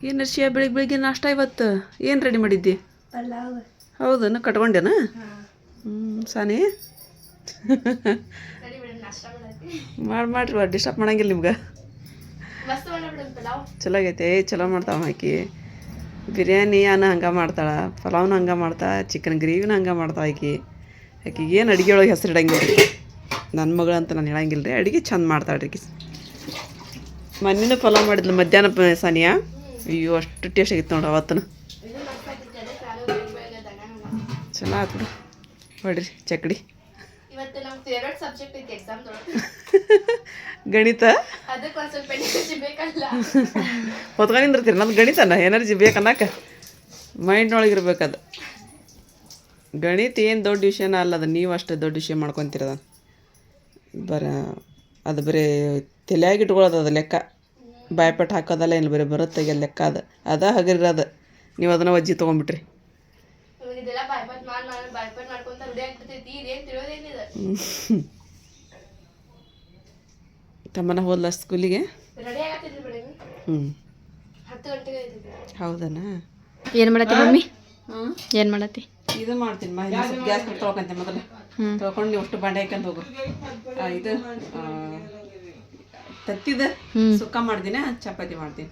ಏನು ನರ್ಸಿಯ ಬೆಳಿಗ್ಗೆ ಬೆಳಿಗ್ಗೆ ನಾಷ್ಟ ಇವತ್ತು? ಏನು ರೆಡಿ ಮಾಡಿದ್ದಿ? ಹೌದು ಹೌದನ ಕಟ್ಕೊಂಡೇನ ಹ್ಞೂ ಸಾನಿ? ಮಾಡಿ ಮಾಡಿರಿ ಡಿಸ್ಟರ್ಬ್ ಮಾಡಂಗಿಲ್ಲ ನಿಮ್ಗೆ. ಚಲೋ ಆಗೈತೆ ಚಲೋ ಮಾಡ್ತಾವ ಆಕಿ. ಬಿರಿಯಾನಿ ಅನ್ನ ಹಂಗೆ ಮಾಡ್ತಾಳೆ ಪಲಾವ್ನ ಹಂಗೆ ಮಾಡ್ತಾ ಚಿಕನ್ ಗ್ರೇವಿನ ಹಂಗೆ ಮಾಡ್ತಾ ಆಕಿ. ಆಕಿಗೆ ಏನು ಅಡುಗೆ ಒಳಗೆ ಹೆಸರು ಇಡಂಗಿಲ್ಲ ರೀ. ನನ್ನ ಮಗಳು ಅಂತ ನಾನು ಹೇಳಂಗಿಲ್ಲ ರೀ ಅಡುಗೆ ಚಂದ ಮಾಡ್ತಾಳೆ ರೀ ಮನ್ನಿನ ಪಲಾವ್ ಮಾಡಿದ್ಲು ಮಧ್ಯಾಹ್ನ ಸಾನಿಯಾ? ಅಯ್ಯೋ ಅಷ್ಟು ಟೇಸ್ಟ್ ಆಗಿತ್ತು ನೋಡ್ರಿ ಅವತ್ತನ. ಚಲೋ ಬಿಡು. ಹೊಡ್ರಿ ಚಕ್ಡಿ. ಗಣಿತ? ಅದಕ್ಕೆ ಒಂದು ಸ್ವಲ್ಪ ಎನರ್ಜಿ ಬೇಕಲ್ಲ. ಹೊತ್ಕೊಂಡು ನಿಂದಿರ್ತೀರಿ ನಂದು ಗಣಿತನ ಎನರ್ಜಿ ಬೇಕನ್ನಕ ಮೈಂಡ್ನೊಳಗೆ ಇರ್ಬೇಕದು ಗಣಿತ ಏನು ದೊಡ್ಡ ವಿಷಯನ ಅಲ್ಲ ಅದು ನೀವು ಅಷ್ಟು ದೊಡ್ಡ ವಿಷಯ ಮಾಡ್ಕೊತೀರದ ಬರ ಅದು ಬರೀ ತಲೆಯಾಗಿ ಇಟ್ಕೊಳ್ಳೋದು ಅದು ಲೆಕ್ಕ. ಬಾಯ್ಪಟ್ಟು ಹಾಕೋದಲ್ಲ ಏನು ಬರೀ ಬರುತ್ತೆ ಲೆಕ್ಕ ಅದು. ಅದ ಹಗರಿರೋದು. ನೀವು ಅದನ್ನು ಒಜ್ಜಿ ತೊಗೊಂಬಿಟ್ರಿ. ತಮ್ಮನ ಹೋದ್ಲ ಸ್ಕೂಲಿಗೆ? ಹ್ಞೂ ಹೌದನಾ? ಏನು ಮಾಡತ್ತಿ ಮಮ್ಮಿ? ಏನ್ ಏನು ಮಾಡತ್ತಿ? ಇದು ಮಾಡ್ತೀನಿ ಮಾ ಗ್ಯಾಸ್ ಬಿಟ್ಟು ತೊಳ್ಕೊಂತೆ ಮೊದಲು. ತೊಳ್ಕೊಂಡು ನೀವು ಅಷ್ಟು ಬಂಡೆ ಹಾಕೊಂಡು ಹೋಗು. ಆ, ಇದು ತತ್ತಿದ ಸುಕ್ಕ ಮಾಡ್ದಿನ ಚಪಾತಿ ಮಾಡ್ತೀನಿ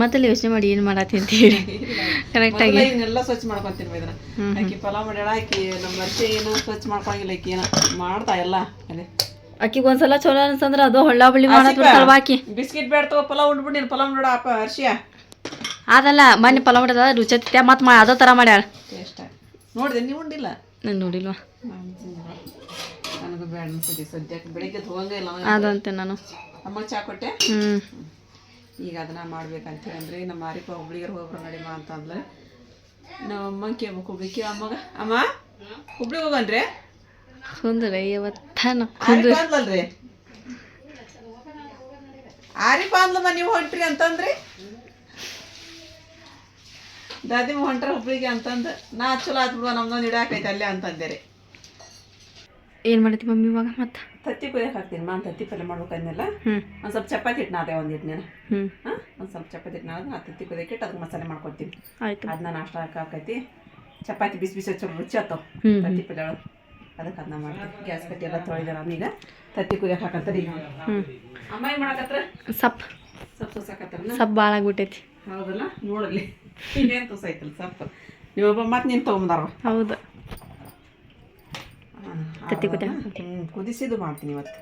ಮತ್ತಲ್ಲಿ ಯೋಚನೆ ಮಾಡಿ ಏನ್ ಮಾಡತ್ತಿ ಅಂತ ಹೇಳಿ. ಕರೆಕ್ಟ್ ಆಗಿ. ಇನ್ನೆಲ್ಲ ಇದನ್ನೆಲ್ಲ ಸ್ವಚ್ಛ ಮಾಡ್ಕೊತೀನಿ ಇದನ್ನ ಆಕಿ ಪಲಾವ್ ಮಾಡ್ಯಾಳ ಆಕಿ ನಮ್ಮ ವರ್ಷ ಏನು ಸ್ವಚ್ಛ ಮಾಡ್ಕೊಳಂಗಿಲ್ಲ ಆಕಿ ಏನ ಮಾಡ್ತಾ ಎಲ್ಲ ಅದೇ. ಆಕಿಗೆ ಒಂದ್ಸಲ ಚಲೋ ಅನ್ಸಂದ್ರ ಅದು ಹೊಳ್ಳ ಬಳ್ಳಿ ಮಾಡಕ್ ಬಿಡ್ತಾಳ ಆಕಿ. ಬಿಸ್ಕಿಟ್ ಬೇಡ ತಗೋ ಪಲಾವ್ ಉಂಡ್ಬಿಡಿ ಪಲಾವ್ ನೋಡ ಅಪ್ಪ ಹರ್ಷಿಯ. ಅದಲ್ಲ ಮೊನ್ನೆ ಪಲಾವ್ ಮಾಡಿದ ರುಚಿ ಮತ್ತೆ ಮಾ ಅದೇ ಥರ ಮಾಡ್ಯಾಳ. ಟೇಸ್ಟ್. ನೋಡಿದೆ ನೀವು ಉಂಡಿಲ್ಲ? ನಾನು ನೋಡಿಲ್ವಾ? ನನಗೂ ಬೇಡ ಸದ್ಯಕ್ಕೆ ಬೆಳಿಗ್ಗೆ ಇಲ್ಲ ಅದಂತೆ ನಾನು. ಅಮ್ಮ ಚಾ ಕೊಟ್ಟೆ? ಹ್ಞೂ ಈಗ ಅದನ್ನ ಮಾಡ್ಬೇಕಂತ ಅಂದ್ರೆ ನಮ್ಮ ಮಾರಿಪ ಹುಬ್ಳಿಗರ್ ಹೋಗ್ರ ನಡಿಮ ಅಂತಂದ್ರೆ ನಮ್ಮ ಅಮ್ಮ ಕೇಳ್ಬೇಕು ಹುಬ್ಳಿಗೆ ಅಮ್ಮಗ. ಅಮ್ಮ ಹುಬ್ಳಿಗೆ ಹೋಗನ್ರಿ? ಕುಂದ್ರೆ ಇವತ್ತನ ಆರಿಪ ಅಂದ್ಲಮ್ಮ ನೀವು ಹೊಂಟ್ರಿ ಅಂತಂದ್ರಿ? ದಾದಿಮ ಹೊಂಟ್ರ ಹುಬ್ಳಿಗೆ ಅಂತಂದು ನಾ ಚಲೋ ಆತ್ ಬಿಡುವ ನಮ್ದೊಂದು ಇಡಾಕೈತೆ ಅಲ್ಲೇ ಅಂತಂದೆ ರೀ ಏನು ಮಾಡತ್ತಿ ಮಮ್ಮಿ ಇವಾಗ ಮತ್ತೆ? ತತ್ತಿ ಕುದಿಯಕ್ಕೆ ಹಾಕ್ತೀನಿ. ಮಾ ತತ್ತಿ ಪಲ್ಯ ಮಾಡ್ಬೇಕಂದೆಲ್ಲ ಹ್ಞೂ ಒಂದು ಸ್ವಲ್ಪ ಚಪಾತಿ ಹಿಟ್ಟು ನಾದೆ ಒಂದು ಹಿಟ್ಟು ನಾನು ಹ್ಞೂ ಹಾಂ? ಒಂದು ಸ್ವಲ್ಪ ಚಪಾತಿ ಹಿಟ್ಟು ನಾದೆ ಆ ತತ್ತಿ ಕುದಿಯಕ್ಕೆ ಇಟ್ಟು ಅದಕ್ಕೆ ಮಸಾಲೆ ಮಾಡ್ಕೊತೀನಿ ಆಯ್ತು. ಅದನ್ನ ನಾಷ್ಟ ಹಾಕೈತಿ ಚಪಾತಿ ಬಿಸಿ ಬಿಸಿ ಚಲೋ ರುಚಿ ಆತಾವ ತತ್ತಿ ಪಲ್ಯ ಒಳಗೆ. ಅದಕ್ಕೆ ಅದನ್ನ ಮಾಡ್ತೀನಿ. ಗ್ಯಾಸ್ ಕಟ್ಟಿ ಎಲ್ಲ ತೊಳಿದೆ ಈಗ. ತತ್ತಿ ಕುದಿಯಕ್ಕೆ ಹಾಕಂತಾರೆ ಈಗ. ಅಮ್ಮ ಏನು ಮಾಡಕತ್ರ? ಸಪ್ ಸೊಪ್ಪು ಸೊಸಾಕತ್ತಾರನ ಸಪ್ ಭಾಳ ಆಗ್ಬಿಟ್ಟೈತಿ ಹೌದಲ್ಲ? ನೋಡಲಿ ಇನ್ನೇನು ತುಸೈತಲ್ಲ ಸಪ್ ನೀವೊಬ್ಬ ಮತ್ತೆ ನೀನು ತೊಗೊಂಬಂದಾರ. ಹೌದು. ತತ್ತಿ ಕುದ ಹ್ಞೂ ಕುದಿಸಿದ್ದು ಮಾಡ್ತೀನಿ ಇವತ್ತು.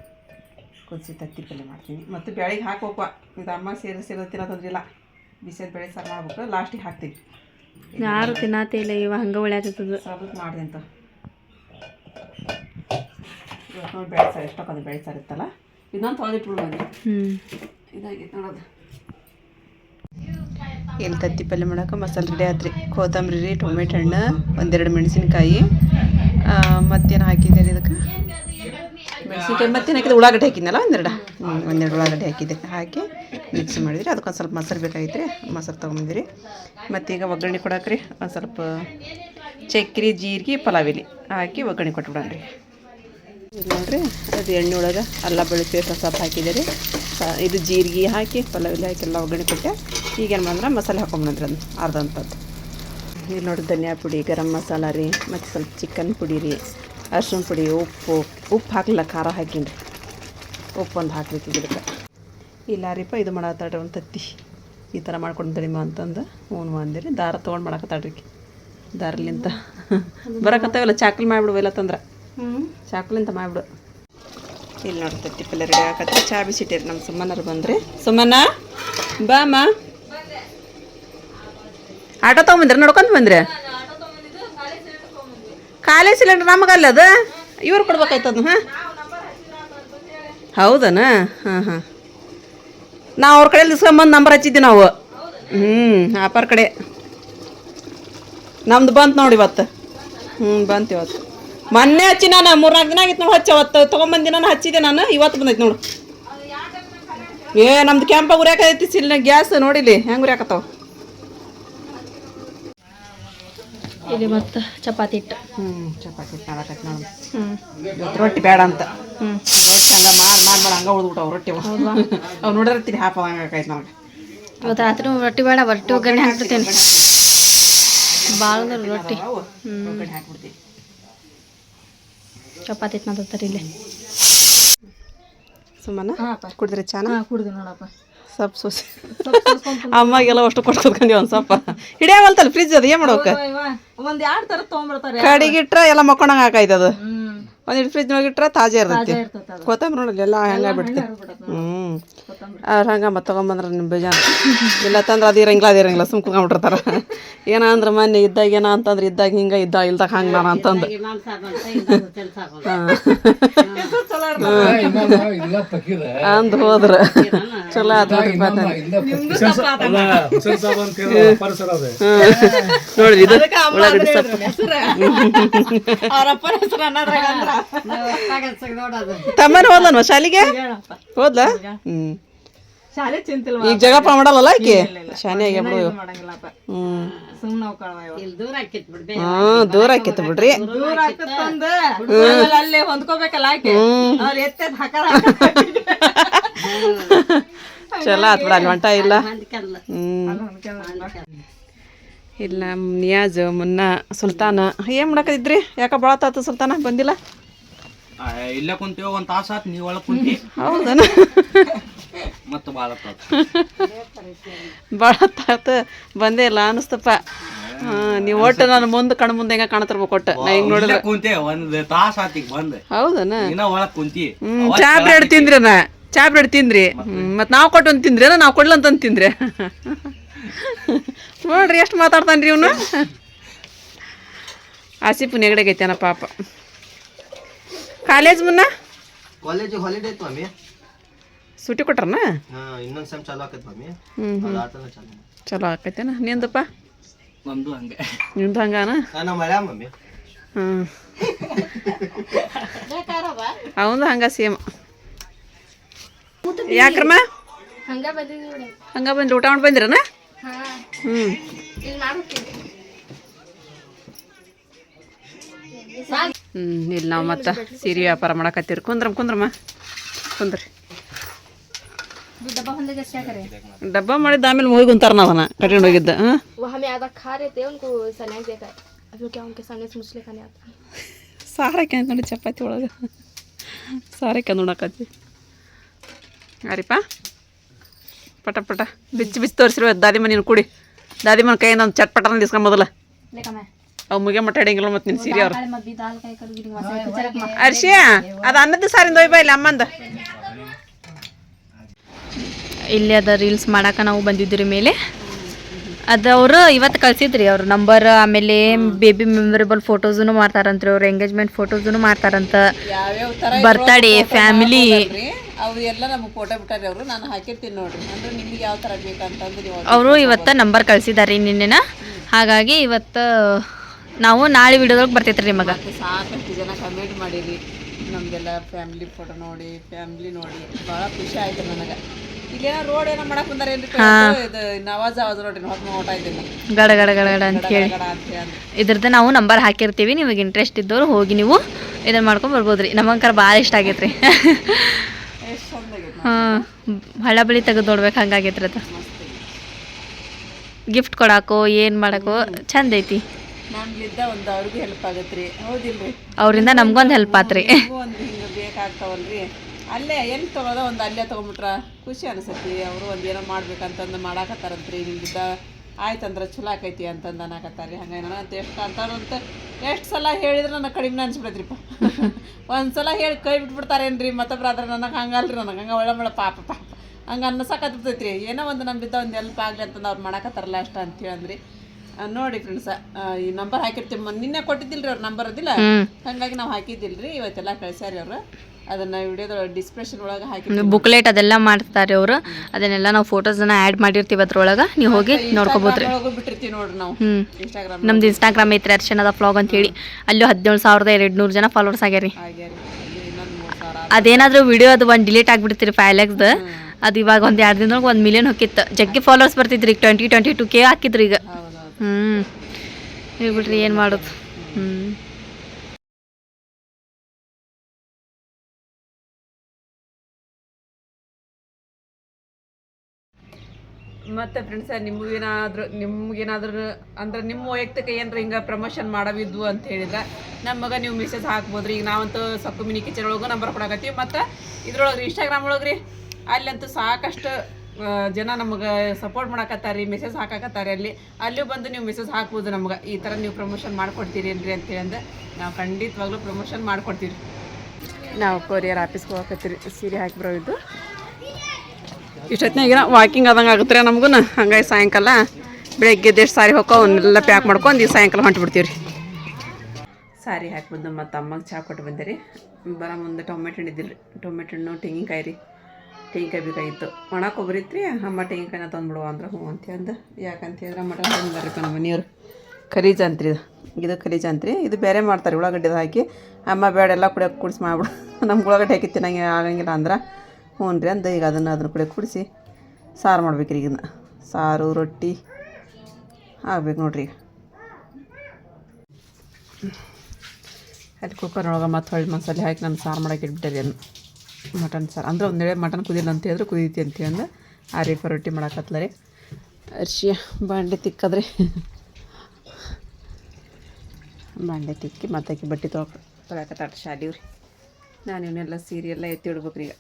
ಕುದಿಸಿ ತತ್ತಿ ಪಲ್ಯ ಮಾಡ್ತೀನಿ. ಮತ್ತು ಬೆಳಗ್ಗೆ ಹಾಕೋಪ್ಪ ಇದು ಅಮ್ಮ ಸೇರಿ ಸೇರಿ ತಿನ್ನೋದಿಲ್ಲ ಬಿಸಿದ ಬೆಳೆ ಸಾರು ಮಾಡ್ಬೇಕು ಲಾಸ್ಟಿಗೆ ಹಾಕ್ತೀನಿ. ಯಾರು ತಿನ್ನತ್ತೇ ಇಲ್ಲ ಇವ ಹಂಗೆ ಉಳ್ಯಾತದ ಸಾಬೂತ್ ಮಾಡ್ತೀನಿ ಅಂತ. ಇವತ್ತು ನೋಡಿ ಬೆಳೆ ಸಾರು ಅದು ಬೆಳೆ ಸಾರು ಇತ್ತಲ್ಲ. ಇದೊಂದು ತೊಳೆದಿಟ್ಬಿಡು ಬನ್ನಿ ಹ್ಞೂ ಇದಾಗೈತೆ ನೋಡೋದು. ಏನು ತತ್ತಿ ಪಲ್ಯ ಮಾಡೋಕೆ ಮಸಾಲೆ ರೆಡಿ ಆತ್ರಿ. ಕೊತ್ತಂಬರಿ ರೀ ಟೊಮೆಟೊ ಹಣ್ಣು ಒಂದೆರಡು ಮೆಣಸಿನ್ಕಾಯಿ. ಮತ್ತೇನು ಹಾಕಿದ್ದೆ ರೀ ಇದಕ್ಕೆ. ಮೆಣಸಿನ್ಕಾಯಿ ಮತ್ತೇನು ಹಾಕಿದ್ರೆ ಉಳ್ಳಾಗಡ್ಡೆ ಹಾಕಿದ್ನಲ್ಲ, ಒಂದೆರಡು? ಹ್ಞೂ ಒಂದೆರಡು ಉಳ್ಳಾಗಡ್ಡೆ ಹಾಕಿದ್ದೆ. ಹಾಕಿ ಮಿಕ್ಸ್ ಮಾಡಿದ್ರಿ. ಅದಕ್ಕೊಂದು ಸ್ವಲ್ಪ ಮೊಸರು ಬೇಕಾಗಿತ್ತು ರೀ ಮೊಸರು ತೊಗೊಂಬಂದಿರಿ. ಮತ್ತೀಗ ಒಗ್ಗರಣೆ ಕೊಡಾಕ್ರಿ ಒಂದು ಸ್ವಲ್ಪ ಚಕ್ರಿ, ಜೀರಿಗೆ ಪಲಾವ್ ಎಲೆ ಹಾಕಿ ಒಗ್ಗರಣೆ ಕೊಟ್ಬಿಡೋಣ ಇದು ನೋಡ್ರಿ, ಅದು ಎಣ್ಣೆ ಒಳಗೆ ಅಲ್ಲ ಬೆಳಿಗ್ಗೆ ಸ್ವಲ್ಪ ಹಾಕಿದೆ ರೀ ಇದು ಜೀರಿಗೆ ಹಾಕಿ ಪಲಾವಿಲಿ ಹಾಕಿ ಎಲ್ಲ ಒಗ್ಗರಣೆ ಕೊಟ್ಟೆ. ಈಗೇನು ಮಾಡಿದ್ರೆ, ಮಸಾಲೆ ಹಾಕೊಂಡ್ಬಂದ್ರಿ ಅದನ್ನ, ಅರ್ಧ ಅಂಥದ್ದು ಇಲ್ಲಿ ನೋಡಿ ಧನಿಯಾ ಪುಡಿ ಗರಂ ಮಸಾಲ ರೀ ಮತ್ತು ಸ್ವಲ್ಪ ಚಿಕನ್ ಪುಡಿ ರೀ ಅರ್ಶಿಣ ಪುಡಿ ಉಪ್ಪು ಉಪ್ಪು ಹಾಕಲಿಲ್ಲ ಖಾರ ಹಾಕಿನ್ರಿ ಉಪ್ಪು ಒಂದು ಹಾಕ್ಬೇಕು ಇದಕ್ಕೆ. ಇಲ್ಲ ರೀಪ ಇದು ಮಾಡತ್ತಾಡ್ರಿ ಒಂದು ತತ್ತಿ. ಈ ಥರ ಮಾಡ್ಕೊಂಡು ತಡಿಮ ಅಂತಂದು ಹ್ಞೂ ಅಂದಿರಿ. ದಾರ ತೊಗೊಂಡು ಮಾಡಕತ್ತಾಡ್ರಿ ದಾರಲಿಂತ. ಬರಕತ್ತಾವಲ್ಲ ಚಾಕಲ್ ಇಲ್ಲ ತಂದ್ರೆ. ಹ್ಞೂ ಚಾಕಲಿಂತ ಮಾಡಿಬಿಡು. ಇಲ್ಲಿ ನೋಡಿ ತತ್ತಿ ಪಲ್ಯ ರೆಡಿ ಹಾಕತ್ತೆ ಚಾ ಬಿಸಿಟ್ಟಿರಿ ನಮ್ಮ ಸುಮ್ಮನರು ಬಂದ್ರಿ. ಸುಮ್ಮನ ಬಾ ಅಮ್ಮ ಆಟೋ ತೊಗೊಂಬಂದ್ರಿ ನೋಡ್ಕೊಂತ ಬಂದ್ರಿ? ಖಾಲಿ ಸಿಲಿಂಡರ್ ನಮಗಲ್ಲ ಅದು? ಇವ್ರು ಕೊಡ್ಬೇಕಾಯ್ತದ ಹಾಂ? ಹೌದನ? ಹಾಂ ಹಾಂ. ನಾವು ಅವ್ರ ಕಡೆ ಇಸ್ಕೊಂಬಂದು ನಂಬರ್ ಹಚ್ಚಿದ್ವಿ ನಾವು. ಹ್ಞೂ ಆಪರ್ ಕಡೆ. ನಮ್ದು ಬಂತು ನೋಡಿ ಇವತ್ತು. ಹ್ಞೂ ಬಂತು ಇವತ್ತು. ಮೊನ್ನೆ ಹಚ್ಚಿ ನಾನು ಮೂರ್ನಾಲ್ಕು ದಿನ ಆಗಿತ್ತು ನೋಡಿ ಹಚ್ಚಿ ಅವತ್ತು ತೊಗೊಂಬಂದು ನಾನು ಹಚ್ಚಿದೆ ನಾನು ಇವತ್ತು ಬಂದೈತೆ ನೋಡು. ಏ ನಮ್ದು ಕೆಂಪ ಉರಿಯಾಕೈತಿ ಸಿಲ್ ಗ್ಯಾಸ್ ನೋಡಿಲಿ ಹೆಂಗೆ ಉರಿಯಾಕತ್ತಾವ? ಇಲ್ಲಿ ಮತ್ತು ಚಪಾತಿ ಹಿಟ್ಟು. ಹ್ಞೂ ಚಪಾತಿ ಮಾಡಕೈತಿ ನೋಡಿ. ಹ್ಞೂ ಇವತ್ತು ರೊಟ್ಟಿ ಬೇಡ ಅಂತ. ಹ್ಞೂ ರೊಟ್ಟಿ ಹಂಗೆ ಮಾಡಿ ಮಾಡಿ ಮಾಡಿ ಹಂಗೆ ಉಳ್ದ್ಬಿಟ್ಟವು ರೊಟ್ಟಿ. ಅವು ನೋಡಿರ್ತೀನಿ ಹಾಪ ಹಂಗೆ ಆಕೈತೆ ನೋಡಿ. ಇವತ್ತು ರಾತ್ರಿ ರೊಟ್ಟಿ ಬೇಡ ರೊಟ್ಟಿ ಒಗ್ಗರಣೆ ಹಾಕ್ಬಿಡ್ತೀನಿ. ಭಾಳ ಅಂದ್ರೆ ರೊಟ್ಟಿ. ಒಗ್ಗರಣೆ ಚಪಾತಿ ಮಾತಾಡ್ತಾರೆ ಇಲ್ಲಿ. ಸುಮ್ಮನೆ? ಕುಡಿದ್ರೆ ಚೆನ್ನಾಗಿ ಕುಡ್ದು ನೋಡಪ್ಪ. ಸೋಸಿ ಅಮ್ಮಾಗೆಲ್ಲ ಅಷ್ಟು ಕೊಡ್ಕೊತ್ಕೊಂಡಿ ಒಂದು ಸ್ವಲ್ಪ. ಹಿಡಿಯಾವಲ್ತಲ್ಲ ಫ್ರಿಜ್ ಅದು ಏನು ಮಾಡ್ಬೇಕು? ಕಡಿಗಿಟ್ರ ಎರಡ್ ಎಲ್ಲ ಮಕ್ಕೊಂಡಂಗೆ ಹಾಕೈತೆ ಅದು ಒಂದಿಟ್ಟು ಫ್ರಿಜ್ನೊಳಗೆ ಇಟ್ರೆ ತಾಜಾ ಇರ್ತೈತಿ. ಕೊತ್ತಂಬರಿ ನೋಡಿ ಎಲ್ಲ ಹಂಗೆ ಬಿಡ್ತೀವಿ ಹ್ಞೂ ಅವ್ರು ಹಂಗೆ ಮತ್ತೆ ತೊಗೊಂಬಂದ್ರೆ ನಿಮ್ಮ ಬೇಜಾರು. ಇಲ್ಲ ತಂದ್ರೆ ಅದು ಇರಂಗಿಲ್ಲ ಅದು ಇರಂಗಿಲ್ಲ ಸುಮ್ ಕುತ್ಕೊಂಡ್ಬಿಟ್ಟಿರ್ತಾರ. ಏನ ಅಂದ್ರೆ ಮೊನ್ನೆ ಇದ್ದಾಗ ಏನ ಅಂತಂದ್ರೆ ಇದ್ದಾಗ ಹಿಂಗೆ ಇದ್ದ ಇಲ್ದಾಗ ಹಂಗೆ ನಾನು ಅಂತಂದು. ಅಂದ್ ಹೋದ್ರ. ಚಲೋ ಆತ್ ನೋಡ್ರಿ ಇದು ಉಳ್ಳಾಗಡ್ಡಿ ಸೊಪ್ಪು ತಮ್ಮನ ಹೋದ್ಲನ್ವ ಶಾಲಿಗೆ? ಹೋದ್ಲ? ಹ್ಮ್. ಶಾಲೆ ಚಿಂತಿಲ್ವ? ಈಗ ಜಗಪ್ಪ ಮಾಡಲ್ಲ ಆಕಿ? ಶಾನೆ ಆಗ್ಯ ಬಿಡು. ಹ್ಮ್. ಹೋಗ್ಕಳವ ಇವ. ಹ್ಮ್ ದೂರ ಆಕಿತ್ತು ಬಿಡ್ರಿ. ದೂರ ಅಲ್ಲೇ ಹೊಂದ್ಕೋಬೇಕಲ್ಲ ಆಕೆ? ಅವ್ರು ಎತ್ತೆದ್ ಹಾಕಲ್ಲ ಚಲೋ ಆತ್ ಬಿಡ ಅಲ್ಲಿ ಹೊಂಟ ಇಲ್ಲ. ಹ್ಮ್. ಇಲ್ಲ ನಿಯಾಜ್ ಮುನ್ನ ಸುಲ್ತಾನ. ಏನ್ ಮಾಡಕತ್ತಿದ್ರಿ? ಯಾಕ ಭಾಳ ತಾತ ಸುಲ್ತಾನ? ಬಂದಿಲ್ಲ? ಇಲ್ಲ ಕುಂತೀವಿ ಒಂದ್ ತಾಸ ಆತ್ ನೀವ್ ಒಳಗ್ ಕುಂತಿ. ಹೌದನ? ಮತ್ತ ಬಾಳ ಭಾಳ ತಾತ. ಬಂದೇ ಇಲ್ಲ ಅನಸ್ತಪ್ಪ. ನೀವ್ ಒಟ್ಟು ನಾನು ಮುಂದೆ ಕಣ್ ಮುಂದೆ ಹೆಂಗ ಕಾಣತಿರ್ಬೇಕು ಒಟ್ಟು? ನಾ ಹಿಂಗ್ ನೋಡಿದ್ರೆ ಕುಂತೆ ಒಂದ್ ತಾಸ ಆತ್ ಈಗ ಬಂದ್. ಹೌದನ? ಇನ್ನ ಒಳಗ್ ಕುಂತಿ. ಚಾ ಬ್ರೆಡ್ ತಿಂದ್ರನ ಚಾ ಬ್ರೆಡ್ ತಿಂದ್ರಿ. ಹ್ಮ್ ಮತ್ ನಾವ್ ಕೊಟ್ಟು ಒಂದು ತಿಂದ್ರಿ ನಾವ್ ಕೊಡ್ಲಂತ ತಿಂದ್ರಿ. ನೋಡ್ರಿ ಎಷ್ಟು ಮಾತಾಡ್ತಾನ್ರಿ ಇವನು? ಆಸಿಫ್ ನೆಗಡಗೈತೇನ ಪಾಪ. ಕಾಲೇಜ್ ಮುನ್ನ? ಕಾಲೇಜ್ ಹಾಲಿಡೇ ಇತ್ತು ಮಮ್ಮಿ ಸೂಟಿ ಕೊಟ್ರನ? ಹಾ ಇನ್ನೊಂದ್ ಸೆಮ್ ಚಾಲು ಆಕೈತಿ ಮಮ್ಮಿ ಚಾಲು. ಚಲೋ ಆಕೈತೇನ? ನಿಂದಪ್ಪ? ನಮ್ದು ಹಂಗೆ. ನಿಂದು ಹಂಗಾನ? ನಾನು ಮಳೆ ಮಮ್ಮಿ ಹ್ಮ್. ಅವಂದು ಹಂಗ ಸೇಮ್ ಯಾಕ್ರಮ್ಮ? ಹಂಗ ಬಂದು ನೋಡಿ. ಹಂಗ ಬಂದ್ರಿ ಊಟ ಮಾಡಿ ಬಂದಿರನ ಹ್ಞೂ ಹ್ಞೂ ಇಲ್ಲಿ ನಾವು ಮತ್ತೆ ಸೀರೆ ವ್ಯಾಪಾರ ಮಾಡಕತ್ತೀರಿ ಕುಂದ್ರಮ್ ಕುಂದ್ರಮ್ಮ. ಕುಂದ್ರಿ. ಡಬ್ಬ ಮಾಡಿದ್ದ ಆಮೇಲೆ ಹೋಗಿ ಕುಂತಾರ ನಾವನ ಕಟ್ಕೊಂಡು ಹೋಗಿದ್ದ ಸಾರಕ್ಕೆ ಅಂತ ನೋಡಿ ಚಪಾತಿ ಒಳಗೆ. ಸಾರಕ್ಕೆ ನೋಡಕತ್ತಿ. ಯಾರಿಪ್ಪ? ಪಟ ಪಟ. ಬಿಚ್ಚಿ ಬಿಚ್ಚಿ ತೋರಿಸಿರುವ ದಾದಿ ಮನೆ ಕುಡಿ. ದಾದಿ ಮನೆ ಕೈ ನಮ್ಮ ಚಟ್ಪಟ ತಿಸ್ಕೊಂಡ್ ಮೊದಲ. ಅವು ಮುಗಿಯ ಮಟ್ಟ ಹಿಡಿಯಂಗಿಲ್ಲ ಮತ್ತು ನಿನ್ನ ಸೀರೆ ಅವ್ರು. ಅರ್ಶಿಯ ಅದು ಅನ್ನದ ಸಾರಿಂದ ಒಯ್ಬಾ ಇಲ್ಲ ಅಮ್ಮಂದ. ಇಲ್ಲಿ ಅದ ರೀಲ್ಸ್ ಮಾಡಾಕ ನಾವು ಬಂದಿದ್ರಿ ಮೇಲೆ. ಅದು ಅವರು ಇವತ್ತು ಕಳ್ಸಿದ್ರಿ ಅವ್ರ ನಂಬರ್ ಆಮೇಲೆ ಬೇಬಿ ಮೆಮೊರೇಬಲ್ ಫೋಟೋಸನು ಮಾಡ್ತಾರಂತ್ರಿ ಅವ್ರ ಎಂಗೇಜ್ಮೆಂಟ್ ಫೋಟೋಸನು ಮಾಡ್ತಾರಂತ. Birthday family. ಅವು ಎಲ್ಲ ನಮಗೆ ಫೋಟೋ ಬಿಟ್ಟಾರೆ ಅವರು. ನಾನು ಹಾಕಿರ್ತೀನಿ ನೋಡ್ರಿ. ಅಂದ್ರೆ ನಿಮ್ಗೆ ಯಾವ ಥರ ಬೇಕಂತಂದ್ರೆ ನೀವು ಅವರು ಇವತ್ತು ನಂಬರ್ ಕಳ್ಸಿದಾರೆ ನಿನ್ನೆನ. ಹಾಗಾಗಿ ಇವತ್ತು ನಾವು ನಾಳೆ ವಿಡಿಯೋದೊಳಗೆ ಬರ್ತೈತ್ರಿ ನಿಮಗೆ. ಸಾಕಷ್ಟು ಜನ ಕಮೆಂಟ್ ಮಾಡಿರಿ. ನಮ್ದೆಲ್ಲ ಫ್ಯಾಮಿಲಿ ಫೋಟೋ ನೋಡಿ ಫ್ಯಾಮಿಲಿ ನೋಡಿ. ಭಾಳ ಖುಷಿ ಆಯ್ತು ನನಗೆ. ಇಲ್ಲೇನೋ ರೋಡ್ ಏನೋ ಮಾಡಕ್ ಬಂದಾರ ಇದು ನವಾಜ್ ಆವಾಜ್ ನೋಡ್ರಿ ಹೊತ್ತು ಇದ್ದೀನಿ. ಗಡ ಗಡ ಗಡ ಗಡ ಅಂತ ಹೇಳಿ. ಇದ್ರದ್ದು ನಾವು ನಂಬರ್ ಹಾಕಿರ್ತೀವಿ. ನಿಮಗೆ ಇಂಟ್ರೆಸ್ಟ್ ಇದ್ದವ್ರು ಹೋಗಿ ನೀವು ಇದನ್ನ ಮಾಡ್ಕೊಂಡು ಬರ್ಬೋದ್ರಿ. ನಮಗಂಕರ ಭಾಳ ಇಷ್ಟ ಆಗೈತೆ ಹಾಂ ಹಳ್ಳ ಬಳಿ ತೆಗೆದು ನೋಡ್ಬೇಕು ಹಂಗಾಗೈತ್ರಿ ಅದು ಗಿಫ್ಟ್ ಕೊಡಾಕೋ ಏನು ಮಾಡಾಕೋ ಚಂದ ಐತಿ. ನಮ್ಲಿದ್ದ ಒಂದು ಅವ್ರಿಗೂ ಹೆಲ್ಪ್ ಆಗತ್ರಿ. ಹೌದಿಲ್ರಿ? ಅವರಿಂದ ನಮ್ಗೊಂದು ಹೆಲ್ಪ್ ಆತ್ರಿ. ಒಂದು ಹಿಂಗೆ ಬೇಕಾಗ್ತಾವಲ್ರಿ. ಅಲ್ಲೇ ಎಲ್ಲಿ ತಗೋದ ಒಂದು ಅಲ್ಲೇ ತೊಗೊಂಬಿಟ್ರ ಖುಷಿ ಅನಿಸತ್ತಿ ಅವರು ಒಂದು ಏನೋ ಮಾಡ್ಬೇಕಂತಂದು ಮಾಡಾಕತ್ತಾರಂತ್ರಿ. ನಿಮ್ಗಿದ್ದ ಆಯ್ತಂದ್ರೆ ಚಲೋ ಆಕೈತಿ ಅಂತಂದು ಅನ್ನಕತ್ತಾರ ಹಂಗಾಗಿ ಅಂತ ಎಷ್ಟು ಅಂತಾರಂತ ಎಷ್ಟು ಸಲ ಹೇಳಿದ್ರೆ ನನಗೆ ಕಡಿಮೆ ಅನ್ಸ್ಬಿಡತ್ರಿಪ್ಪ. ಒಂದು ಸಲ ಹೇಳಿ ಕೈ ಬಿಟ್ಬಿಡ್ತಾರೇನ್ರಿ ಮತ್ತೊಬ್ರು ಆದ್ರೆ ನನಗೆ ಹಂಗಲ್ರಿ ನನಗೆ ಹಂಗೆ ಒಳ್ಳೆ ಮಳೆ ಪಾಪ ಪಾಪ. ಹಂಗೆ ಅನ್ನಿಸಕತ್ತೈತ್ರಿ ಏನೋ ಒಂದು ನಮ್ಮಿದ್ದ ಒಂದು ಹೆಲ್ಪ್ ಆಗಲಿ ಅಂತಂದು ಅವ್ರು ಮಾಡಕತ್ತಾರಲ್ಲ ಅಷ್ಟು ಅಂತೇಳಿ ಅಂದ್ರಿ ನೋಡಿ ಫ್ರೆಂಡ್ಸ ಈ ನಂಬರ್ ಹಾಕಿರ್ತೀವಿ. ನಿನ್ನೆ ಕೊಟ್ಟಿದ್ದಿಲ್ರಿ ಅವ್ರ ನಂಬರ್ ಅದಿಲ್ಲ? ಹಾಗಾಗಿ ನಾವು ಹಾಕಿದ್ದಿಲ್ರಿ. ಇವತ್ತೆಲ್ಲ ಕಳ್ಸ್ಯಾರಿ ಅವರು. ಅದನ್ನ ಡಿಸ್ಕ್ರಿಪ್ಷನ್ ಒಳಗೆ ಹಾಕಿ ಬುಕ್ಲೆಟ್ ಅದೆಲ್ಲ ಮಾಡ್ತಾರೆ ಅವರು. ಅದನ್ನೆಲ್ಲ ನಾವು ಫೋಟೋಸನ್ನ ಆ್ಯಡ್ ಮಾಡಿರ್ತೀವಿ ಅದ್ರೊಳಗೆ. ನೀವು ಹೋಗಿ ನೋಡ್ಕೋಬೋದು ರೀ ಬಿಟ್ಟಿರ್ತೀವಿ ನೋಡ್ರಿ ನಾವು. ಹ್ಞೂ ಇನ್ಸ್ಟಾಗ್ರಾಮ್ ನಮ್ದು ಇನ್ಸ್ಟಾಗ್ರಾಮ್ ಐತ್ರಿ ಅರ್ಶನದ ಫ್ಲಾಗ್ ಅಂತ ಹೇಳಿ. ಅಲ್ಲೂ ಹದಿನೇಳು ಸಾವಿರದ ಎರಡು ನೂರು ಜನ ಫಾಲೋವರ್ಸ್ ಆಗ್ಯಾರಿ. ಅದೇನಾದರೂ ವಿಡಿಯೋ ಅದು ಒಂದು ಡಿಲೀಟ್ ಆಗಿಬಿಡ್ತೀರಿ ಫೈವ್ ಲ್ಯಾಕ್ಸ್ದು ಅದು ಇವಾಗ ಒಂದು ಎರಡು ದಿನದೊಳಗೆ ಒಂದು ಮಿಲಿಯನ್ ಹೋಗಿತ್ತು. ಜಗ್ಗಿ ಫಾಲೋವರ್ಸ್ ಬರ್ತಿದ್ರಿ ಈಗ ಟ್ವೆಂಟಿ ಟ್ವೆಂಟಿ ಟು ಕೆ ಹಾಕಿದ್ರಿ ಈಗ. ಹ್ಞೂ ಬಿಡ್ರಿ ಏನು ಮಾಡೋದು. ಹ್ಞೂ ಮತ್ತು ಫ್ರೆಂಡ್ಸ ನಿಮಗೇನಾದರೂ ನಿಮ್ಗೇನಾದ್ರೂ ಅಂದ್ರೆ ನಿಮ್ಮ ವೈಯಕ್ತಿಕ ಏನಾರ ಹಿಂಗೆ ಪ್ರಮೋಷನ್ ಮಾಡವಿದ್ವು ಅಂತ ಹೇಳಿದ್ರೆ ಮಗ ನೀವು ಮೆಸೇಜ್ ಹಾಕ್ಬೋದ್ರಿ. ಈಗ ನಾವಂತೂ ಸಕ್ಕು ಮಿನಿ ಕಿಚನ್ ಒಳಗೂ ನಂಬರ್ ಕೊಡಕತ್ತೀವಿ. ಮತ್ತು ಇದ್ರೊಳಗೆ ಇನ್ಸ್ಟಾಗ್ರಾಮ್ ಒಳಗೆ ರೀ ಅಲ್ಲಂತೂ ಸಾಕಷ್ಟು ಜನ ನಮಗೆ ಸಪೋರ್ಟ್ ಮಾಡಕತ್ತಾರ್ರಿ ಮೆಸೇಜ್ ಹಾಕಕತ್ತಾರೆ ಅಲ್ಲಿ. ಅಲ್ಲೂ ಬಂದು ನೀವು ಮೆಸೇಜ್ ಹಾಕ್ಬೋದು ನಮ್ಗೆ. ಈ ಥರ ನೀವು ಪ್ರಮೋಷನ್ ಮಾಡ್ಕೊಡ್ತೀರಿ ಏನ್ರಿ ಅಂತೇಳಿ ಅಂದ್ರೆ ನಾವು ಖಂಡಿತವಾಗ್ಲೂ ಪ್ರಮೋಷನ್ ಮಾಡ್ಕೊಡ್ತೀವಿ ನಾವು ಕೊರಿಯರ್ ಆಫೀಸ್ಗೆ ಹೋಗಕತ್ತೀರಿ ಸೀರೆ ಹಾಕಿ ಬರೋದು ಇಷ್ಟೊತ್ತಿನಾಗ ವಾಕಿಂಗ್ ಆದಂಗೆ ಆಗುತ್ತೆ ನಮಗೂ ಹಂಗಾಗಿ ಸಾಯಂಕಾಲ ಬೆಳಗ್ಗೆ ಎಷ್ಟು ಸಾರಿ ಹೋಗೋ ಅವನ್ನೆಲ್ಲ ಪ್ಯಾಕ್ ಮಾಡ್ಕೊಂಡು ಈ ಸಾಯಂಕಾಲ ಹೊಂಟ್ಬಿಡ್ತೀವಿ ರೀ. ಸಾರಿ ಹಾಕಿ ಬಂದು ಮತ್ತು ಅಮ್ಮಗೆ ಚಹಾ ಕೊಟ್ಟು ಬಂದೆ ರೀ. ಬರ ಮುಂದೆ ಟೊಮೆಟೊ ಹಣ್ಣು ಇದ್ದಿಲ್ಲ ರೀ. ಟೊಮೆಟೊ ಹಣ್ಣು, ತೆಂಗಿನಕಾಯಿ ರೀ. ತೆಂಗಿನಕಾಯಿ ಬೇಕಾಗಿತ್ತು. ಒಣ ಕೊಬ್ಬರಿ ಇತ್ತು ರೀ. ಅಮ್ಮ ತೆಂಗಿನಕಾಯಿನ ತಂದುಬಿಡುವ ಅಂದ್ರೆ ಹ್ಞೂ ಅಂತ ಅಂದು ಮಟನ್ ಬರ್ರಿ ನಮ್ಮ ಮನೆಯವ್ರು. ಖರೀಜ್ ಅಂತ್ರಿ ಇದು. ಇದು ಖರೀಜ್ ಅಂತ್ರಿ. ಇದು ಬೇರೆ ಮಾಡ್ತಾರೆ ಉಳ್ಳಾಗಡ್ಡೆದು ಹಾಕಿ. ಅಮ್ಮ ಬೇಡ, ಎಲ್ಲ ಕುಡಿಯೋಕೆ ಕುಡಿಸಿ ಮಾಡ್ಬಿಡು. ನಮ್ಗೆ ಉಳ್ಳಾಗಡ್ಡೆ ಹಾಕಿ ತಿನ್ನಂಗೆ ಆಗಂಗಿಲ್ಲ ಅಂದ್ರೆ. ಹ್ಞೂ ರೀ ಅಂದ, ಈಗ ಅದನ್ನು ಅದನ್ನು ಕೂಡ ಕುಡಿಸಿ ಸಾರು ಮಾಡ್ಬೇಕು ರೀ ಇದನ್ನು. ಸಾರು, ರೊಟ್ಟಿ ಆಗ್ಬೇಕು ನೋಡ್ರಿ ಅಲ್ಲಿ ಕುಕ್ಕರ್ ಒಳಗೆ ಮತ್ತೆ ಹೊಳ್ಳಿ ಮಸಾಲೆ ಹಾಕಿ ನಾನು ಸಾರು ಮಾಡೋಕೆ ಇಟ್ಬಿಟ್ಟೆ ರೀ ಅದನ್ನು. ಮಟನ್ ಸಾರು. ಅಂದ್ರೆ ಒಂದು ವೇಳೆ ಮಟನ್ ಕುದಿಲ್ಲ ಅಂತ ಹೇಳಿದ್ರೆ ಕುದೀತಿ ಅಂತ ಅಂದ. ಆ ರೀ ರೊಟ್ಟಿ ಮಾಡಕತ್ಲ ರೀ. ಅರ್ಶಿಯ ಬಾಂಡೆ ತಿಕ್ಕದ್ರಿ. ಬಾಂಡೆ ತಿಕ್ಕಿ ಮತ್ತಾಕಿ ಬಟ್ಟೆ ತೊಳಕ ತೊಗೊಳಕತ್ತಾಟ ಶಾಲಿವ್ರಿ ನಾನು ಇವನ್ನೆಲ್ಲ ಸೀರೆ ಎಲ್ಲ ಎತ್ತಿ ಇಡ್ಬೇಕು ರೀ ಈಗ.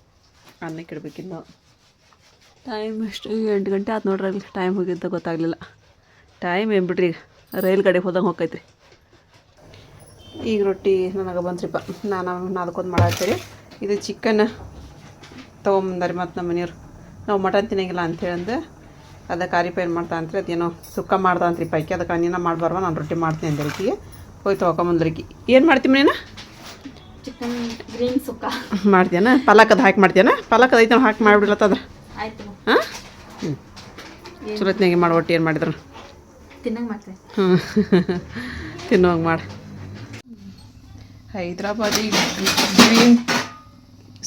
ಅನ್ನಕ್ಕೆ ಇಡ್ಬೇಕಿನ್ನು ಟೈಮ್ ಎಷ್ಟು? ಎಂಟು ಗಂಟೆ ಆತು ನೋಡ್ರಿ ಅಲ್ಲಿ ಟೈಮ್ ಹೋಗಿದ್ದ ಗೊತ್ತಾಗಲಿಲ್ಲ. ಟೈಮ್ ಏನು ಬಿಡ್ರಿ ರೈಲ್ ಗಾಡಿಗೆ ಹೋದಂಗೆ ಹೋಗ್ತೈತ್ರಿ. ಈಗ ರೊಟ್ಟಿ ನನಗೆ ಬಂತ್ರಿಪ್ಪ. ನಾನು ನಾಲ್ಕೊಂದು ಮಾಡಿ ಇದು ಚಿಕನ್ ತೊಗೊಂಬಂದಾರಿ ಮತ್ತು ನಮ್ಮ ಮನೆಯವ್ರು. ನಾವು ಮಟನ್ ತಿನ್ನಂಗಿಲ್ಲ ಅಂತೇಳಂದು ಅದ ಕಾರಿ ಏನು ಮಾಡ್ತಾ ಅಂತ್ರಿ. ಅದೇನೋ ಸುಕ್ಕ ಮಾಡ್ದ ಅಂತ್ರಿ ಪೈಕಿ ಅದಕ್ಕೆ ನೀನು ಮಾಡಬಾರ್ವ ನಾನು ರೊಟ್ಟಿ ಮಾಡ್ತೀನಿ ಅಂದರಿಕಿ ಹೋಗಿ ತೊಗೊಂಬಂದ್ರಿಕಿ ಏನು ಮಾಡ್ತೀನಿ ನೀನು ಚಿಕನ್ ಗ್ರೀನ್ ಸುಕ್ಕ. ಮಾಡ್ತೀಯನ? ಪಲಕದ ಹಾಕಿ ಮಾಡ್ತೀಯನ? ಪಲಕದ ಐತೆ ಹಾಕಿ ಮಾಡಿಬಿಡ್ಲತ್ತದ ಆಯ್ತು. ಹಾಂ? ಹ್ಞೂ ಸುರತ್ನಾಗೆ ಮಾಡಿ ಒಟ್ಟು ಏನು ಮಾಡಿದ್ರು? ತಿನ್ನಂಗೆ ಮಾಡ್ತೀನಿ ಹ್ಞೂ ತಿನ್ನುವಂಗೆ ಮಾಡಿ. ಹೈದ್ರಾಬಾದಿ ಗ್ರೀನ್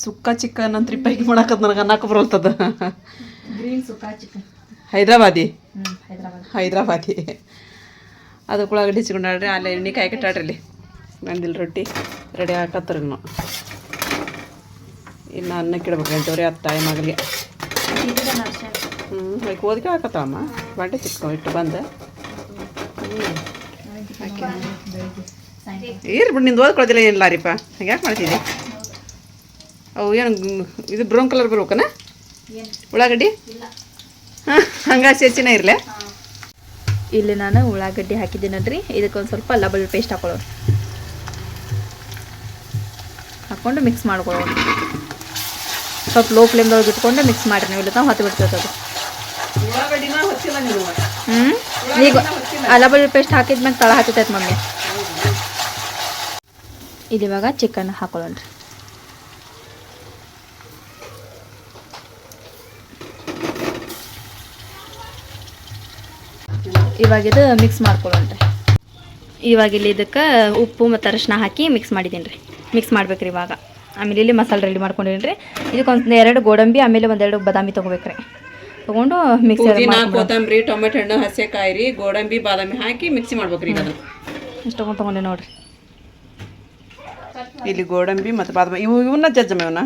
ಸುಕ್ಕ ಚಿಕನ್ ಅಂತ ಪೈಕಿ ಮಾಡಾಕದ್ ನನಗೆ ಅನ್ನಕ್ಕೆ ಬರಲ್ತದ. Green sukka chicken. Hyderabadi? Hyderabad. Hyderabadi. ಅದಕ್ಕೆ ಉಳ್ಳಾಗಡ್ಡಿ ಹಚ್ಕೊಂಡಾಡ್ರಿ ಅಲ್ಲೇ ಎಣ್ಣೆ ಕಾಯಿ ಕಟ್ಟಾಡ್ರಿ ಗಂದಿಲ್ ರೊಟ್ಟಿ ರೆಡಿ ಹಾಕತ್ತರಿ ಇನ್ನು. ಇನ್ನು ಅನ್ನಕ್ಕೆ ಇಡ್ಬೇಕು ಎಂಟೂವರೆ ಹತ್ತು ಟೈಮ್ ಆಗಲಿ ಹ್ಞೂ ಅದಕ್ಕೆ ಓದಿಕೆ ಹಾಕತ್ತಮ್ಮ ಬಂಡೆ ಚಿಕ್ಕ ಇಟ್ಟು ಬಂದು. ಇರ್ಲಿ ಬಿಡು, ನಿಂದು ಓದ್ಕೊಳ್ಳೋದಿಲ್ಲ ಏನಿಲ್ಲ ರೀಪ ಯಾಕೆ ಮಾಡ್ತಿದ್ದೆ? ಅವು ಏನು, ಇದು ಬ್ರೌನ್ ಕಲರ್ ಬರ್ಬೇಕನ? ಉಳ್ಳಾಗಡ್ಡಿ? ಹಾಂ ಹಂಗಾಸಿ ಹೆಚ್ಚಿನ ಇರಲಿ? ಇಲ್ಲಿ ನಾನು ಉಳ್ಳಾಗಡ್ಡಿ ಹಾಕಿದ್ದೀನಲ್ರಿ ಇದಕ್ಕೊಂದು ಸ್ವಲ್ಪ ಲಬಲ್ ಪೇಸ್ಟ್ ಹಾಕೊಳ್ಳೋಣ. ಹಾಕ್ಕೊಂಡು ಮಿಕ್ಸ್ ಮಾಡ್ಕೊಳ್ಳೋಣ. ಸ್ವಲ್ಪ ಲೋ ಫ್ಲೇಮ್ದೊಳಗೆ ಇಟ್ಕೊಂಡು ಮಿಕ್ಸ್ ಮಾಡಿರಿ ನೀವು ಇಲ್ಲ ಹೊತ್ತು ಬಿಡ್ತೈತೆ ಅದು. ಹ್ಞೂ ಈಗ ಅಲ್ಲ ಪೇಸ್ಟ್ ಹಾಕಿದ್ಮೇಲೆ ತಳ ಹತ್ತೈತೆ ಮಮ್ಮಿ. ಇದು ಇವಾಗ ಚಿಕನ್ ಹಾಕೊಳ್ಳೋಣ ರೀ. ಇವಾಗ ಇದು ಮಿಕ್ಸ್ ಮಾಡ್ಕೊಳ್ಳೋಣ ರೀ. ಇವಾಗ ಇಲ್ಲಿ ಇದಕ್ಕೆ ಉಪ್ಪು ಮತ್ತು ಅರಶಿನ ಹಾಕಿ ಮಿಕ್ಸ್ ಮಾಡಿದ್ದೀನಿ ರೀ. ಮಿಕ್ಸ್ ಮಾಡ್ಬೇಕು ರೀ ಇವಾಗ. ಆಮೇಲೆ ಇಲ್ಲಿ ಮಸಾಲೆ ರೆಡಿ ಮಾಡ್ಕೊಂಡಿದ್ದೀನಿ ರೀ. ಇದಕ್ಕೊಂದು ಎರಡು ಗೋಡಂಬಿ ಆಮೇಲೆ ಒಂದೆರಡು ಬಾದಾಮಿ ತೊಗೋಬೇಕ್ರಿ ತೊಗೊಂಡು ಮಿಕ್ಸ್ ಕೊತ್ತಂಬರಿ ಟೊಮೆಟೊ ಹಣ್ಣು ಹಸೆಕಾಯಿ ರೀ. ಗೋಡಂಬಿ ಬಾದಾಮಿ ಹಾಕಿ ಮಿಕ್ಸಿ ಮಾಡ್ಬೇಕು ರೀ ಅದನ್ನು. ಇಷ್ಟು ತೊಗೊಂಡು ತೊಗೊಂಡೆ ನೋಡಿರಿ. ಇಲ್ಲಿ ಗೋಡಂಬಿ ಮತ್ತು ಬಾದಾಮಿ. ಇವು ಇವನ್ನ ಜಜ್ಜಮ್ಮ ಇವನ್ನ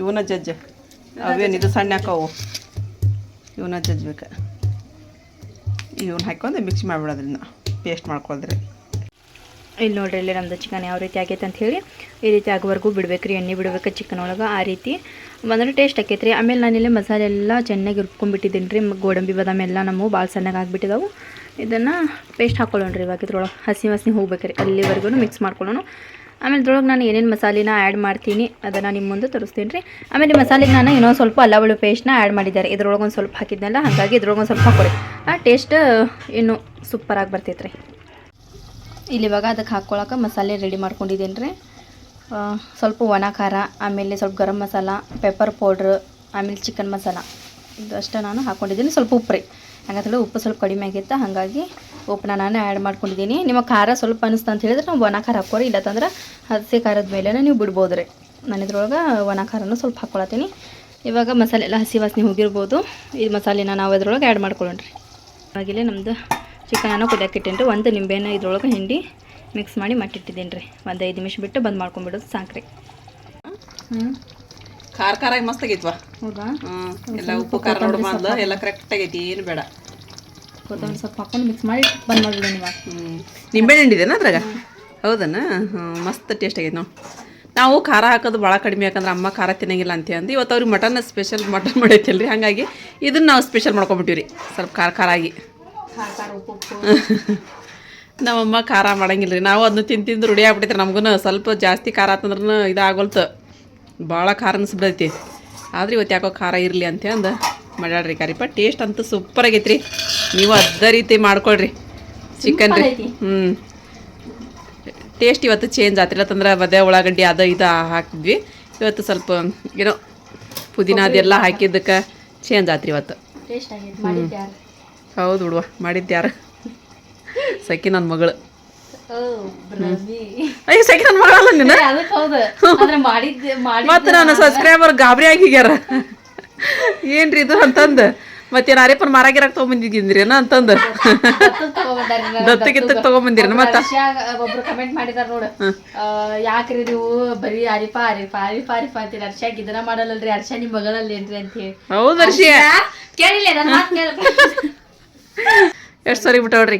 ಇವನ್ನ ಜಜ್ಜ. ಅವೇನು ಇದು ಸಣ್ಣ ಹಾಕವು ಇವನ್ನ ಜಜ್ಬೇಕು ಇವನ್ನ ಹಾಕೊಂಡು ಮಿಕ್ಸ್ ಮಾಡಿಬಿಡೋದ್ರಿಂದ. ಪೇಸ್ಟ್ ಮಾಡ್ಕೊಳ್ದ್ರಿ ಇಲ್ಲಿ ನೋಡ್ರಿ, ಇಲ್ಲಿ ನಮ್ದು ಚಿಕನ್ ಯಾವ ರೀತಿ ಆಗೈತೆ ಅಂತ ಹೇಳಿ, ಈ ರೀತಿ ಆಗೋವರೆಗೂ ಬಿಡ್ಬೇಕ್ರಿ, ಎಣ್ಣೆ ಬಿಡ್ಬೇಕು ಚಿಕನ್ ಒಳಗೆ ಆ ರೀತಿ. ಬಂದರೆ ಟೇಸ್ಟ್ ರೀ ಆಮೇಲೆ ನಾನಿಲ್ಲಿ ಮಸಾಲೆ ಎಲ್ಲ ಚೆನ್ನಾಗಿ ರುಬ್ಕೊಂಡ್ಬಿಟ್ಟಿದ್ದೀನಿ ರೀ ಗೋಡಂಬಿ, ಬಾದಾಮಿ ಎಲ್ಲ ನಮ್ಮ ಭಾಳ ಸಣ್ಣಗೆ ಆಗಿಬಿಟ್ಟಿದಾವು. ಇದನ್ನು ಪೇಸ್ಟ್ ಹಾಕ್ಕೊಳ್ಳೋಣ ರೀ ಇವಾಗ ಇದ್ರೊಳಗೆ. ಹಸಿ ಹಸಿ ಹೋಗ್ಬೇಕ್ರಿ. ಅಲ್ಲಿವರೆಗೂ ಮಿಕ್ಸ್ ಮಾಡ್ಕೊಳ್ಳೋಣ. ಆಮೇಲೆ ಇದ್ರೊಳಗೆ ನಾನು ಏನೇನು ಮಸಾಲೆನ ಆ್ಯಡ್ ಮಾಡ್ತೀನಿ, ಅದನ್ನು ನಿಮ್ಮ ಮುಂದೆ ತರಿಸ್ತೀನಿ ರೀ. ಆಮೇಲೆ ಮಸಾಲೆಗೆ ನಾನು ಇನ್ನೊಂದು ಸ್ವಲ್ಪ ಅಲ್ಲ ಬೆಳ್ಳು ಪೇಸ್ಟ್ನ ಆ್ಯಡ್ ಮಾಡಿದ್ದಾರೆ ಇದ್ರೊಳಗೆ ಒಂದು ಸ್ವಲ್ಪ ಹಾಕಿದ್ನಲ್ಲ, ಹಾಗಾಗಿ ಇದ್ರೊಳಗೆ ಒಂದು ಸ್ವಲ್ಪ ಕೊಡಿ ಆ ಟೇಸ್ಟ್ ಇನ್ನೂ ಸೂಪರಾಗಿ ಬರ್ತೈತೆ ರೀ. ಇಲ್ಲಿ ಇವಾಗ ಅದಕ್ಕೆ ಹಾಕ್ಕೊಳಕ್ಕೆ ಮಸಾಲೆ ರೆಡಿ ಮಾಡ್ಕೊಂಡಿದ್ದೀನಿ ರೀ. ಸ್ವಲ್ಪ ಒಣ ಖಾರ, ಆಮೇಲೆ ಸ್ವಲ್ಪ ಗರಂ ಮಸಾಲ ಪೆಪ್ಪರ್ ಪೌಡ್ರ್ ಆಮೇಲೆ ಚಿಕನ್ ಮಸಾಲ. ಇದಷ್ಟು ನಾನು ಹಾಕ್ಕೊಂಡಿದ್ದೀನಿ ಸ್ವಲ್ಪ ಉಪ್ಪು ರೀ. ಹಂಗಂತೇಳಿ ಉಪ್ಪು ಸ್ವಲ್ಪ ಕಡಿಮೆ ಆಗಿತ್ತು, ಹಾಗಾಗಿ ಉಪ್ಪನ್ನ ನಾನು ಆ್ಯಡ್ ಮಾಡ್ಕೊಂಡಿದ್ದೀನಿ. ನಿಮ್ಮ ಖಾರ ಸ್ವಲ್ಪ ಅನಿಸ್ತು ಅಂತ ಹೇಳಿದ್ರೆ ನಾವು ಒಣ ಖಾರ ಹಾಕೋರಿ ಇಲ್ಲತ್ತಂದ್ರೆ ಹಸಿ ಖಾರದ ಮೇಲೆ ನೀವು ಬಿಡ್ಬೋದು ರೀ ನಾನು ಇದ್ರೊಳಗೆ ಒಣ ಖಾರನೂ ಸ್ವಲ್ಪ ಹಾಕ್ಕೊಳತ್ತೀನಿ. ಇವಾಗ ಮಸಾಲೆ ಎಲ್ಲ ಹಸಿ ವಾಸನೆ ಹೋಗಿರ್ಬೋದು. ಈ ಮಸಾಲೆನ ನಾವು ಇದ್ರೊಳಗೆ ಆ್ಯಡ್ ಮಾಡ್ಕೊಳ್ಳೋಣ ರೀ ಹಾಗೆಯೇ ನಮ್ಮದು ಚಿಕನನ್ನು ಕುದಿಯಾಕಿಟ್ಟೇನಿ ರೀ ಒಂದು ನಿಂಬೆನ ಇದ್ರೊಳಗೆ ಹಿಂಡಿ ಮಿಕ್ಸ್ ಮಾಡಿ ಮಟ್ಟಿಟ್ಟಿದ್ದೀನಿ ರೀ ಒಂದು ಐದು ನಿಮಿಷ ಬಿಟ್ಟು ಬಂದ್ ಮಾಡ್ಕೊಂಬಿಡೋದು ರೀ ಹ್ಞೂ ಖಾರ ಖಾರ ಮಸ್ತ್ ಆಗೈತ್ವಾ? ಹೌದಾ? ಹ್ಞೂ ಎಲ್ಲ ಉಪ್ಪು ಖಾರ ನೋಡಿ ಮಾಡ್ದ ಎಲ್ಲ ಕರೆಕ್ಟ್ ಆಗೈತಿ ಏನು ಬೇಡ. ಕೊತ್ತಂಬರಿ ಸೊಪ್ಪು ಹಾಕೊಂಡು ಮಿಕ್ಸ್ ಮಾಡಿ ಬಂದ್ ಹ್ಞೂ ನಿಂಬೆಹಣ್ಣು ಹಿಂಡಿದೇನ ಅದ್ರಾಗ? ಹೌದನ? ಹ್ಞೂ ಮಸ್ತ್ ಟೇಸ್ಟ್ ಆಗೈತೆ ನಾವು ನಾವು ಖಾರ ಹಾಕೋದು ಭಾಳ ಕಡಿಮೆ ಯಾಕಂದ್ರೆ ಅಮ್ಮ ಖಾರ ತಿನ್ನಂಗಿಲ್ಲ ಅಂತ ಅಂದು ಇವತ್ತು ಅವ್ರಿಗೆ ಮಟನ್ ಸ್ಪೆಷಲ್ ಮಟನ್ ಮಾಡೈತಲ್ರಿ. ಹಾಗಾಗಿ ಇದನ್ನ ನಾವು ಸ್ಪೆಷಲ್ ಮಾಡ್ಕೊಂಬಿಟ್ಟಿವ್ರಿ ಸ್ವಲ್ಪ ಖಾರ ಖಾರ ಆಗಿ. ನಮ್ಮಮ್ಮ ಖಾರ ಮಾಡಂಗಿಲ್ಲ ರೀ ನಾವು ಅದನ್ನ ತಿಂದು ತಿಂದು ರೂಢಿ ಆಗ್ಬಿಟ್ಟೈತೆ ನಮಗೂ ಸ್ವಲ್ಪ ಜಾಸ್ತಿ ಖಾರ ಆತಂದ್ರೂ ಇದಾಗೋಲ್ತು. ಭಾಳ ಖಾರ ಅನಿಸ್ಬಿಡೈತಿ. ಆದ್ರೆ ಇವತ್ತು ಯಾಕೋ ಖಾರ ಇರಲಿ ಅಂತ ಅಂದು. ಮಾಡ್ಯಾಡ್ರಿ ಪಟ್ ಟೇಸ್ಟ್ ಅಂತೂ ಸೂಪರ್ ಆಗೈತೆ ರೀ ನೀವು ಅದೇ ರೀತಿ ಮಾಡ್ಕೊಳ್ರಿ. ಚಿಕನ್ ರೀ. ಹ್ಞೂ ಟೇಸ್ಟ್ ಇವತ್ತು ಚೇಂಜ್ ಆತಿಲ್ಲ ಅಂತಂದ್ರೆ ಬದೇ ಉಳ್ಳಾಗಡ್ಡಿ ಅದು ಇದು ಹಾಕಿದ್ವಿ. ಇವತ್ತು ಸ್ವಲ್ಪ ಏನೋ ಪುದೀನ ಅದೆಲ್ಲ ಹಾಕಿದ್ದಕ್ಕೆ ಚೇಂಜ್ ಆತ್ರಿ ಇವತ್ತು. ಹ್ಞೂ ಆಗೈತೆ ಮಾಡಿದ್ದು ಯಾರು? ಹೌದು ಬಿಡುವ. ಮಾಡಿದ್ದ್ಯಾರ ಸಖಿ ನನ್ನ ಮಗಳು. ಓ ಸೆಕೆಂಡ್ ಮಾಡಲ್ಲ ನೀನು? ಅದಕ್ಕೆ ಹೌದು. ಅಂದ್ರೆ ಮಾಡಿದ್ದೆ ಮಾಡಿ ಮತ್ತೆ ನಾನು ಸಬ್ಸ್ಕ್ರೈಬರ್ ಗಾಬರಿ ಆಗಿಗ್ಯಾರ. ಏನ್ರಿ ಇದು ಅಂತಂದ? ಮತ್ತೆ ಅರೇಪನ್ ಮಾರಾಗಿರಾಕ್ ತೊಗೊಂಬಂದಿದ್ದೀರಿ ಏನೋ ಅಂತಂದು? ದತ್ತಗಿತ್ತಕ್ಕೆ ತೊಗೊಂಬಂದಿರಿ ಮತ್ತೆ? ಒಬ್ರು ಕಮೆಂಟ್ ಮಾಡಿದಾರ ನೋಡು. ಯಾಕ್ರಿ ನೀವು ಬರೀ ಅರಿಪ ಅರಿಪ ಅರಿಪ ಅರಿಪ ಅಂತೀರಿ. ಅರ್ಷಾಗ ಇದನ್ನ ಮಾಡಲ್ಲಲ್ರಿ. ಅರ್ಷ ನಿಮ್ ಮಗಳಲ್ಲೇನ್ರಿ ಅಂತ ಹೇಳಿ ಹೌದು ಅರ್ಷಿ ಕೇಳಿಲ್ಲ ನನ್ನ ಮಾತು ಎಷ್ಟು ಸರಿ ಬಿಟ್ಟವ್ರಿ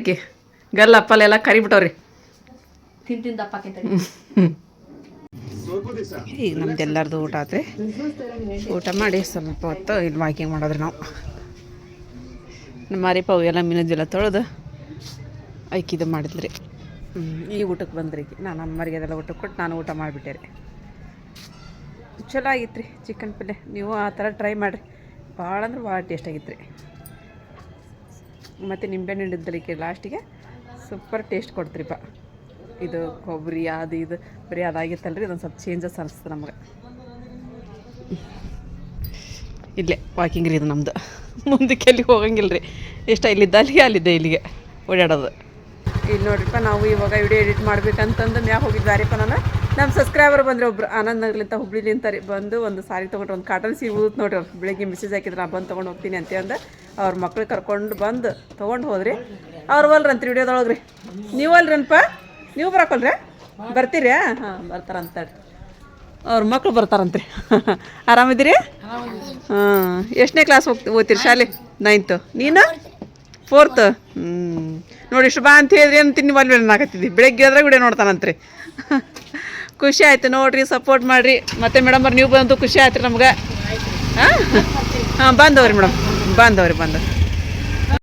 ಗಲ್ಲ ಗಲ್ಲ ಎಲ್ಲ ಕರಿ ಬಿಟ್ಟವ್ರಿ ತಿಂದ್ ಈಗ ನಮ್ದು ಎಲ್ಲರದು ಊಟ ಆದ್ರೆ ಊಟ ಮಾಡಿ ಸ್ವಲ್ಪ ಹೊತ್ತು ಇಲ್ಲಿ ವಾಕಿಂಗ್ ಮಾಡಿದ್ರೆ ನಾವು. ನಮ್ಮ ಅರಿಪ ಎಲ್ಲ ಮೀನದೆಲ್ಲ ತೊಳೆದು ಐಕಿದು ಮಾಡಿದ್ರಿ. ಹ್ಞೂ ಈ ಊಟಕ್ಕೆ ಬಂದ್ರಿ ನಾನು ಅಮ್ಮರಿಗೆ ಅದೆಲ್ಲ ಊಟಕ್ಕೆ ಕೊಟ್ಟು ನಾನು ಊಟ ಮಾಡಿಬಿಟ್ಟೆ ರೀ. ಚಲೋ ಆಗಿತ್ತು ರೀ ಚಿಕನ್ ಪಲ್ಯ. ನೀವು ಆ ಥರ ಟ್ರೈ ಮಾಡಿರಿ. ಭಾಳ ಅಂದ್ರೆ ಭಾಳ ಟೇಸ್ಟ್ ಆಗಿತ್ತು ರೀ ಮತ್ತು ನಿಂಬೆಹಣ್ಣು ಹಿಡಿದ್ರಿ ಲಾಸ್ಟಿಗೆ ಸೂಪರ್ ಟೇಸ್ಟ್ ಕೊಡ್ತ್ರಿಪ್ಪ. ಇದು ಕೊಬ್ಬರಿ, ಅದು ಇದು. ಬರೀ ಅದಾಗಿತ್ತಲ್ರಿ, ಇದೊಂದು ಸ್ವಲ್ಪ ಚೇಂಜಸ್ ಅನಿಸ್ತದೆ ನಮ್ಗೆ. ಇಲ್ಲೇ ವಾಕಿಂಗ್ ರೀ ಇದು ನಮ್ದು. ಮುಂದಕ್ಕೆ ಎಲ್ಲಿಗೆ ಹೋಗಂಗಿಲ್ಲ ರೀ ಇಷ್ಟ ಇಲ್ಲಿದ್ದ? ಅಲ್ಲಿಗೆ ಅಲ್ಲಿದ್ದೆ ಇಲ್ಲಿಗೆ ಓಡಾಡೋದು. ಇಲ್ಲಿ ನೋಡ್ರಿಪ್ಪ, ನಾವು ಇವಾಗ ವಿಡಿಯೋ ಎಡಿಟ್ ಮಾಡ್ಬೇಕಂತಂದು ಮ್ಯಾಗ ಹೋಗಿದ್ದಾರಿಪ್ಪ ನಾನು. ನಮ್ಮ ಸಬ್ಸ್ಕ್ರೈಬರ್ ಬಂದ್ರೆ ಒಬ್ರು ಆನಂದ್ ನಗರ್ಲಿಂತ ಹುಬ್ಳಿಲಿಂತ ರೀ. ಬಂದು ಒಂದು ಸಾರಿ ತೊಗೊಂಡ್ರೆ, ಒಂದು ಕಾಟನ್ ಸೀರೆ ನೋಡ್ರಿ ಅವ್ರು ಬೆಳಿಗ್ಗೆ ಮೆಸೇಜ್ ಹಾಕಿದ್ರೆ, ನಾ ಬಂದು ತೊಗೊಂಡು ಹೋಗ್ತೀನಿ ಅಂತ ಅಂದ ಅವ್ರ ಮಕ್ಳು ಕರ್ಕೊಂಡು ಬಂದು ತೊಗೊಂಡು ಹೋದ್ರಿ. ಅವ್ರು ಅಲ್ರಂತ ವಿಡಿಯೋದೊಳಗೆ ರೀ ನೀವು ಅಲ್ರನಪ್ಪ ನೀವು ಬರಕೊಲ್ರಿ? ಬರ್ತೀರಿ? ಹಾಂ ಬರ್ತಾರಂತ ಅವ್ರ ಮಕ್ಳು ಬರ್ತಾರಂತ್ರಿ. ಆರಾಮಿದ್ದೀರಿ? ಹಾಂ ಎಷ್ಟನೇ ಕ್ಲಾಸ್ ಹೋಗ್ತಿ ಓದ್ತೀರಿ ಶಾಲೆ? ನೈನ್ತು ನೀನು? ಫೋರ್ತ್ ಹ್ಞೂ ನೋಡಿ ಇಷ್ಟು ಬಾ ಅಂತ ಹೇಳಿದ್ರಿ ಏನು ತಿನ್ನಿ ಬಲ್ವಿ ಹಾಕತ್ತಿದ್ದಿ ಬೆಳಗ್ಗೆ ಆದರೆ ವಿಡಿಯೋ ನೋಡ್ತಾನಂತ್ರಿ. ಖುಷಿ ಆಯ್ತು ನೋಡ್ರಿ ಸಪೋರ್ಟ್ ಮಾಡಿರಿ. ಮತ್ತೆ ಮೇಡಮ್ ಅವ್ರು ನೀವು ಬಂದು ಖುಷಿ ಆಯ್ತು ರೀ ನಮ್ಗೆ. ಹಾಂ? ಹಾಂ ಬಂದವ್ರಿ ಮೇಡಮ್ ಬಂದವ್ರಿ ಬಂದವ್ರಿ.